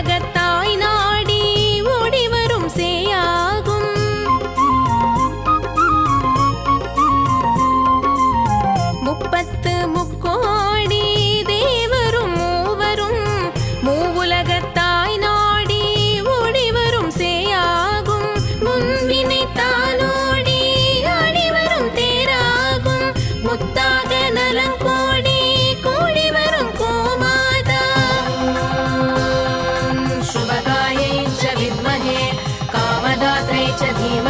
jagat च धीमहि